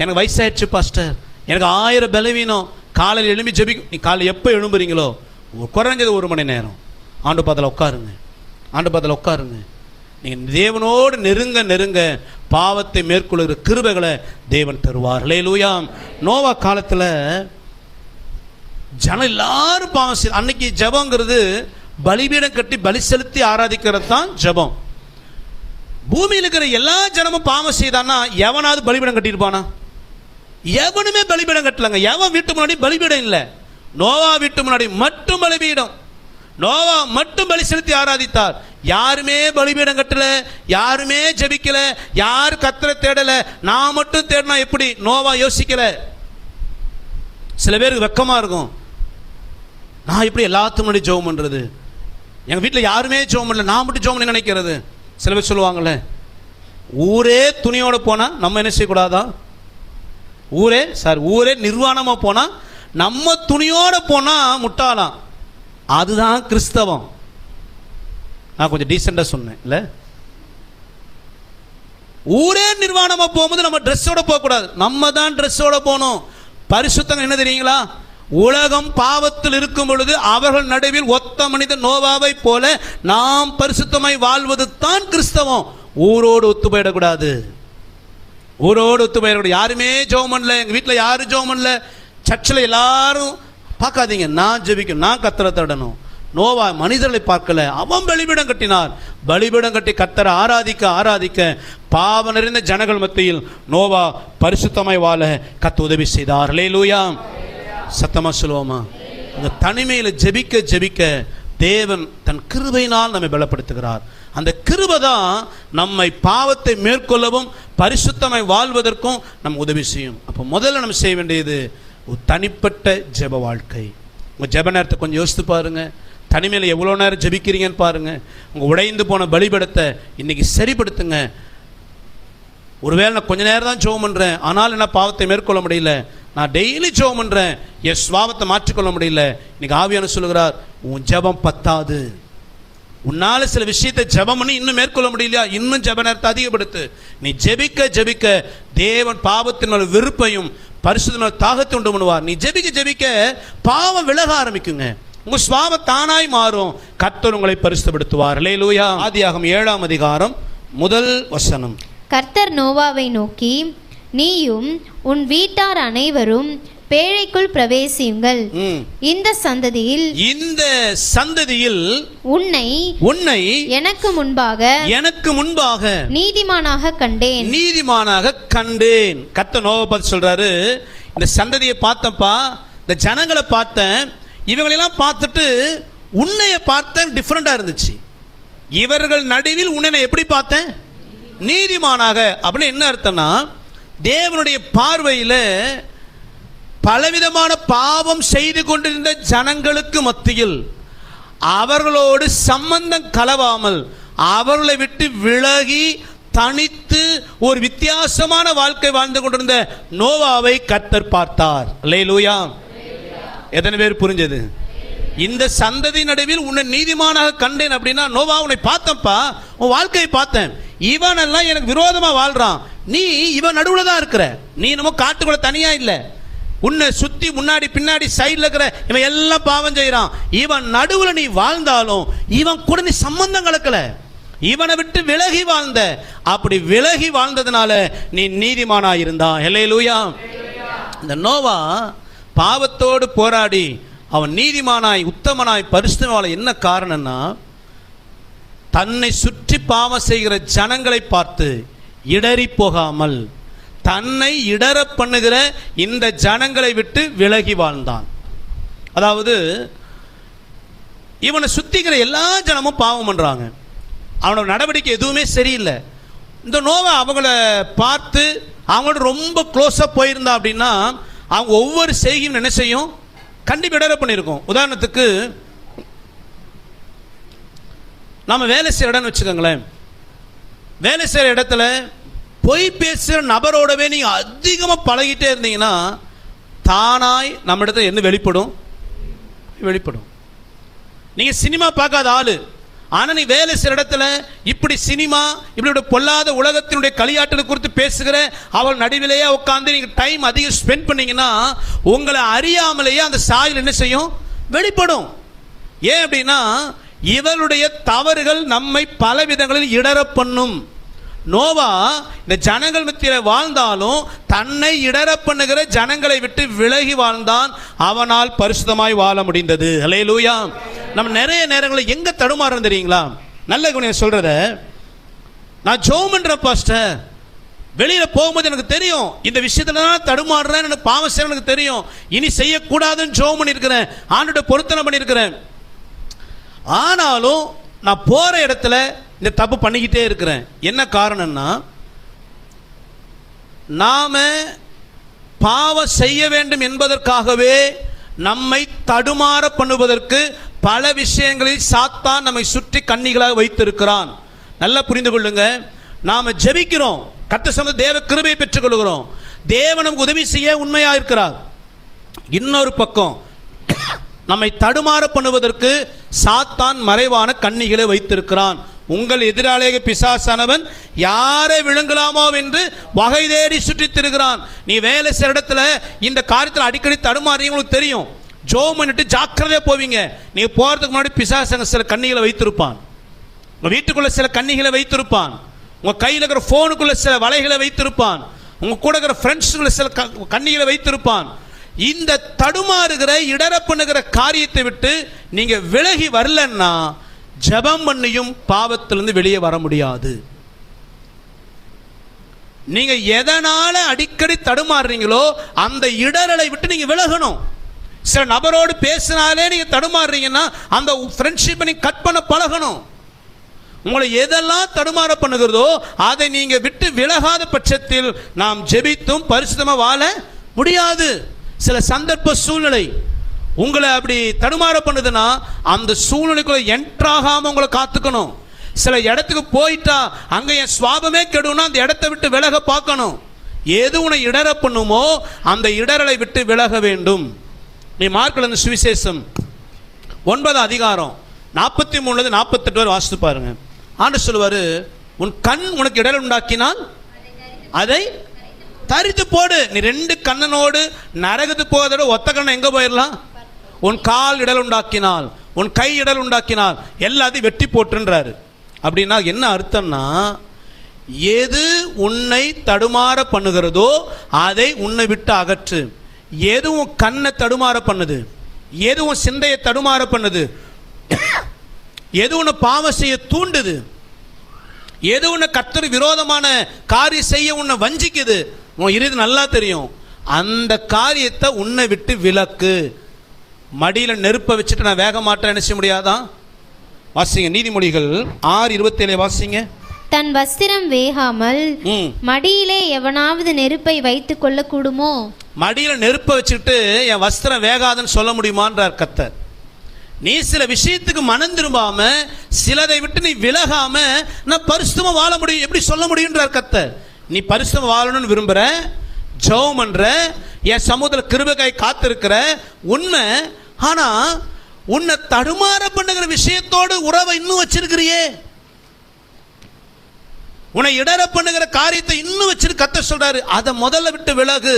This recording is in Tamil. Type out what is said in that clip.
எனக்கு வயசாயிடுச்சு பாஸ்டர் எனக்கு ஆயிரம் பலவீனம். காலையில் எழும்பி ஜெபிக்கும். நீ காலையில் எப்போ எழும்புறீங்களோ குறைஞ்சது ஒரு மணி நேரம். ஆண்டு பாத்தில் உட்காருங்க. ஆண்டு பாத்தில் உட்காருங்க. நீங்கள் தேவனோடு நெருங்க நெருங்க. பாவத்தை மேற்கொள்கிற கிருபைகளை தேவன் தருவார். லூயாம் நோவா காலத்தில் ஜனம் எல்லாரும் பாவம் செய் அன்னைக்கு ஜபங்கிறது பலிபீடம் கட்டி பலி செலுத்தி ஆராதிக்கிறது தான் ஜெபம். பூமியில் இருக்கிற எல்லா ஜனமும் பாவம் செய்தான்னா எவனாவது பலிபீடம் கட்டியிருப்பானா? எவனுமே பலிபீடம் கட்டலங்க. எவன் வீட்டு முன்னாடி பலிபீடம் இல்லை. நோவா வீட்டு முன்னாடி மட்டும் பலிபீடம். நோவா மட்டும் பலி செலுத்தி ஆராதித்தார். யாருமே பலிபீடம் கட்டல யாருமே ஜபிக்கல யார் கத்திர தேடல நான் மட்டும் தேடினா எப்படி? நோவா யோசிக்கல. சில பேருக்கு வெக்கமா இருக்கும். நான் இப்படி எல்லாத்துக்கும் முன்னாடி ஜெபம் பண்றது? எங்க வீட்டில் யாருமே ஜெபம் பண்ணல. நான் மட்டும் ஜெபம் பண்ணி நினைக்கிறது? சில பேர் சொல்லுவாங்கல்ல ஊரே துணியோட போனா நம்ம என்ன செய்யக்கூடாதா? ஊரே சார் ஊரே நிர்வாணமாக போனால் நம்ம துணியோடு போனால் முட்டாளாம். அதுதான் கிறிஸ்தவம். நான் கொஞ்சம் டீசெண்டாக சொன்னேன் இல்லை? ஊரே நிர்வாணமாக போகும்போது நம்ம ட்ரெஸ்ஸோட போகக்கூடாது. நம்ம தான் ட்ரெஸ்ஸோட போகணும். பரிசுத்தம் என்ன தெரியுங்களா? உலகம் பாவத்தில் இருக்கும் பொழுது அவர்கள் நடுவில் ஒத்த மனித நோவாவை போல நாம் பரிசுத்தமாய் வாழ்வது தான் கிறிஸ்தவம். ஊரோடு ஒத்து போயிடக்கூடாது. ஊரோடு ஒத்து யாருமே ஜோம் பண்ணல. எங்கள் வீட்டில் யாரும் ஜோம் பண்ணல. சர்ச்சில் எல்லாரும் பார்க்காதீங்க. நான் ஜெபிக்கும் நான் கத்தரை தடணும். நோவா மனிதர்களை பார்க்கல. அவன் பலிபீடம் கட்டினார் பலிபீடம் கட்டி கத்தரை ஆராதிக்க ஆராதிக்க பாவ நிறைந்த ஜனங்கள் மத்தியில் நோவா பரிசுத்தமாய் வாழ கத்த உதவி செய்தார். லூயா சத்தமா சொல்லுவோமா? அந்த தனிமையில் ஜெபிக்க ஜெபிக்க தேவன் தன் கிருபையினால் நம்மை பலப்படுத்துகிறார். அந்த கிருபை தான் நம்மை பாவத்தை மேற்கொள்ளவும் பரிசுத்தமாய் வாழ்வதற்கும் நம்ம உதவி செய்யும். அப்போ முதல்ல நம்ம செய்ய வேண்டியது ஒரு தனிப்பட்ட ஜெப வாழ்க்கை. உங்கள் ஜெப நேரத்தை கொஞ்சம் யோசித்து பாருங்கள் தனிமையில் எவ்வளோ நேரம் ஜெபிக்கிறீங்கன்னு பாருங்கள் உங்கள் உடைந்து போன பலிபடத்தை இன்னைக்கு சரிப்படுத்துங்க. ஒருவேளை நான் கொஞ்ச நேரம் தான் ஜோம் பண்ணுறேன் ஆனாலும் என்ன பாவத்தை மேற்கொள்ள முடியல. நான் டெய்லி ஜோம் பண்ணுறேன் என் சுவாபத்தை மாற்றிக்கொள்ள முடியல. இன்னைக்கு ஆவியான சொல்லுகிறார் உன் ஜெபம் பத்தாது. உன்னால சில விஷயத்தை ஜபம் பண்ணி இன்னும் மேற்கொள்ள முடியலையா? இன்னும் ஜப நேரத்தை அதிகப்படுத்து. நீ ஜெபிக்க ஜெபிக்க. தேவன் பாவத்தின் விருப்பையும் வெறுப்பையும் பரிசுத்த தாகத்தை உண்டு பண்ணுவார். நீ ஜெபிக்க ஜெபிக்க பாவம் விலக ஆரம்பிக்குங்க. உங்க சுவாப தானாய் மாறும். கர்த்தர் உங்களை லே லூயா ஆதியாகம் ஏழாம் அதிகாரம் முதல் வசனம். கர்த்தர் நோவாவை நோக்கி நீயும் உன் வீட்டார் அனைவரும் பேழைக்குள் பிரவேசியுங்கள். இந்த சந்ததியில் இந்த சந்ததியில் உன்னை உன்னை எனக்கு முன்பாக எனக்கு முன்பாக நீதிமானாக கண்டேன். நீதிமானாக கண்டேன். கத்த நோவை பார்த்து சொல்றாரு இந்த சந்ததியை பார்த்தப்பா இந்த ஜனங்களை பார்த்தேன். இவங்களெல்லாம் பார்த்துட்டு உன்னைய பார்த்தேன் டிஃப்ரெண்டா இருந்துச்சு. இவர்கள் நடுவில் உன்னை எப்படி பார்த்தேன்? நீதிமானாக. அப்படின்னு என்ன அர்த்தம்னா தேவனுடைய பார்வையில் பலவிதமான பாவம் செய்து கொண்டிருந்த ஜனங்களுக்கு மத்தியில் அவர்களோடு சம்பந்தம் கலவாமல் அவர்களை விட்டு விலகி தனித்து ஒரு வித்தியாசமான வாழ்க்கை வாழ்ந்து கொண்டிருந்த நோவாவை கத்தர் பார்த்தார். லேலூயா எத்தனை பேர் புரிஞ்சது? இந்த சந்ததி நடுவில் உன்னை நீதிமானாக கண்டேன் அப்படின்னா நோவா உன்னை பார்த்தப்பா உன் வாழ்க்கையை பார்த்தேன். இவன் எல்லாம் எனக்கு விரோதமா வாழ்றான். நீ இவன் நடுவுல தான் இருக்கிற. நீ நம்ம காட்டுக்குள்ள தனியா இல்லை. உன்னை சுத்தி முன்னாடி பின்னாடி சைடில் இருக்கிற இவன் எல்லாம் பாவம் செய்கிறான் இவன் நடுவில் நீ வாழ்ந்தாலும் இவன் கூட நீ சம்பந்தம் கலக்கல. இவனை விட்டு விலகி வாழ்ந்த. அப்படி விலகி வாழ்ந்ததுனால நீ நீதிமானா இருந்தா. ஹெலேலூயா இந்த நோவா பாவத்தோடு போராடி அவன் நீதிமானாய் உத்தமனாய் பரிசுத்தவாள என்ன காரணம்னா தன்னை சுற்றி பாவம் செய்கிற ஜனங்களை பார்த்து இடறி போகாமல் தன்னை இடற பண்ணுகிற இந்த ஜனங்களை விட்டு விலகி வாழ்ந்தான். அதாவது இவனை சுத்திக்கிற எல்லா ஜனமும் பாவம் பண்றாங்க. அவனோட நடவடிக்கை எதுவுமே சரியில்லை. இந்த நோவை அவங்கள பார்த்து அவங்களோட ரொம்ப க்ளோஸாக போயிருந்தா அப்படின்னா அவங்க ஒவ்வொரு செய்கையும் என்ன செய்யும்? கண்டிப்பாக இடர பண்ணியிருக்கோம். உதாரணத்துக்கு நம்ம வேலை செய்கிற இடம்னு வச்சுக்கோங்களேன். வேலை செய்கிற இடத்துல பொய் பேசுகிற நபரோடவே நீங்கள் அதிகமாக பழகிட்டே இருந்தீங்கன்னா தானாய் நம்மிடத்தில் என்ன வெளிப்படும்? வெளிப்படும். நீங்கள் சினிமா பார்க்காத ஆள். ஆனால் நீ வேலை சில இடத்துல இப்படி சினிமா இப்படி பொல்லாத உலகத்தினுடைய களியாட்டல் குறித்து பேசுகிற அவள் நடுவிலேயே உட்காந்து நீங்கள் டைம் அதிகம் ஸ்பெண்ட் பண்ணீங்கன்னா உங்களை அறியாமலேயே அந்த சாயல் என்ன செய்யும்? வெளிப்படும். ஏன் அப்படின்னா இவளுடைய தவறுகள் நம்மை பல விதங்களில் இடற பண்ணும். நோவா இந்த ஜனங்கள் மத்தியில் வாழ்ந்தாலும் தன்னை இடற பண்ணுகிற ஜனங்களை விட்டு விலகி வாழ்ந்தான் அவனால் பரிசுத்தமாய் வாழ முடிந்தது. ஹalleluya. நம்ம நிறைய நேரங்களில் எங்கே தடுமாறுறோம் தெரியுங்களா? நல்ல குணம் சொல்கிறத நான் ஜோம் பாஸ்டர் வெளியில் போகும்போது எனக்கு தெரியும் இந்த விஷயத்துல தான் தடுமாறுறேன் எனக்கு பாவம் செய்ய எனக்கு தெரியும். இனி செய்யக்கூடாதுன்னு ஜோம் பண்ணியிருக்கிறேன். ஆண்டோட பொருத்தனை பண்ணியிருக்கிறேன். ஆனாலும் நான் போகிற இடத்துல இந்த தப்பு பண்ணிக்கிட்டே இருக்கிறேன். என்ன காரணம்னா நாம பாவம் செய்ய வேண்டும் என்பதற்காகவே நம்மை தடுமாற பண்ணுவதற்கு பல விஷயங்களில் சாத்தான் நம்மை சுற்றி கண்ணிகளாக வைத்திருக்கிறான். நல்லா புரிந்து கொள்ளுங்க. நாம ஜெபிக்கிறோம். கத்த சம தேவ கிருபையை பெற்றுக்கொள்கிறோம் தேவனும் உதவி செய்ய உண்மையாக இருக்கிறார். இன்னொரு பக்கம் நம்மை தடுமாற பண்ணுவதற்கு சாத்தான் மறைவான கண்ணிகளை வைத்திருக்கிறான். உங்கள் எதிராளியாக பிசாசானவன் யாரை விழுங்கலாமோ என்று வகை தேடி சுற்றித் திருகிறான். நீ வேலை செய்கிற இடத்துல இந்த காரியத்தில் அடிக்கடி தடுமாறி உங்களுக்கு தெரியும். ஜோ பண்ணிட்டு ஜாக்கிரதையாக போவீங்க. நீ போகிறதுக்கு முன்னாடி பிசாசங்க சில கண்ணிகளை வைத்திருப்பான். உங்கள் வீட்டுக்குள்ள சில கண்ணிகளை வைத்திருப்பான். உங்கள் கையில் இருக்கிற ஃபோனுக்குள்ளே சில வலைகளை வைத்திருப்பான். உங்கள் கூட இருக்கிற ஃப்ரெண்ட்ஸுக்குள்ள சில க- கண்ணிகளை வைத்திருப்பான். இந்த தடுமாறுகிற இடர பண்ணுகிற காரியத்தை விட்டு நீங்கள் விலகி வரலன்னா ஜெபம் பண்ணியும் பாவத்திலிருந்து வெளியே வர முடியாது. நீங்க எதனால அடிக்கடி தடுமாறுறீங்களோ அந்த இடரலை விட்டு நீங்க விலகணும். சில நபரோடு பேசினாலே நீங்க தடுமாறுறீங்கன்னா அந்த ஃப்ரெண்ட்ஷிப்பை நீங்க கட் பண்ண பழகணும். உங்களை எதெல்லாம் தடுமாற பண்ணுகிறதோ அதை நீங்க விட்டு விலகாத பட்சத்தில் நாம் ஜெபித்தும் பரிசுத்தமாக வாழ முடியாது. சில சந்தர்ப்ப சூழ்நிலை உங்களை அப்படி தடுமாற பண்ணுதுன்னா அந்த சூழ்நிலைக்குள்ள என்ட்ராகாம உங்களை காத்துக்கணும். சில இடத்துக்கு போயிட்டா அங்க என் சுவாபமே கெடுனா அந்த இடத்த விட்டு விலக பார்க்கணும். எது உன்னை இடற பண்ணுமோ அந்த இடரலை விட்டு விலக வேண்டும். நீ மார்க்கல் சுவிசேஷம். ஒன்பது அதிகாரம். நாற்பத்தி மூணுலேருந்து நாற்பத்தெட்டு வரை வாசித்து பாருங்க. ஆண்டு சொல்லுவார் உன் கண் உனக்கு இடர் உண்டாக்கினால் அதை தரித்து போடு. நீ ரெண்டு கண்ணனோடு நரகத்து போவதோட ஒத்த கண்ணை எங்கே போயிடலாம்? உன் கால் இடல் உண்டாக்கினால் உன் கை இடல் உண்டாக்கினால் எல்லாத்தையும் வெட்டி போட்டுன்றாரு. அப்படின்னா என்ன அர்த்தம்னா எது உன்னை தடுமாற பண்ணுகிறதோ அதை உன்னை விட்டு அகற்று. எது உன் கண்ணை தடுமாற பண்ணுது? எது உன் சிந்தையை தடுமாற பண்ணுது? எது உன்னை பாவம் செய்ய தூண்டுது? எது உன்னை கத்தர் விரோதமான காரியம் செய்ய உன்னை வஞ்சிக்குது? உன் இறுதி நல்லா தெரியும். அந்த காரியத்தை உன்னை விட்டு விலக்கு. மடியில நெருப்பை வச்சுட்டு நான் வேக மாட்டேன் என்ன செய்ய முடியாதா? வாசிங்க நீதிமொழிகள் ஆறு இருபத்தேழு வாசிங்க. தன் வஸ்திரம் வேகாமல் மடியிலே எவனாவது நெருப்பை வைத்துக் கொள்ள கூடுமோ மடியில நெருப்பை வச்சுட்டு என் வஸ்திரம் வேகாதுன்னு சொல்ல முடியுமான்றார் கத்தர். நீ சில விஷயத்துக்கு மனம் திரும்பாம சிலதை விட்டு நீ விலகாம நான் பரிசுத்தமா வாழ முடியும் எப்படி சொல்ல முடியுன்றார் கத்தர். நீ பரிசுத்தமா வாழணும்னு விரும்புற ஜெபம் பண்ற என் சமூகத்தில் கிருபகாய் காத்திருக்கிற உண்மை ஆனா உன்னை தடுமாற பண்ணுகிற விஷயத்தோடு உறவை இன்னும் வச்சிருக்கிறியே? உன்னை இடர பண்ணுகிற காரியத்தை இன்னும் வச்சிரு கத்த சொல்றாரு அதை முதல்ல விட்டு விலகு.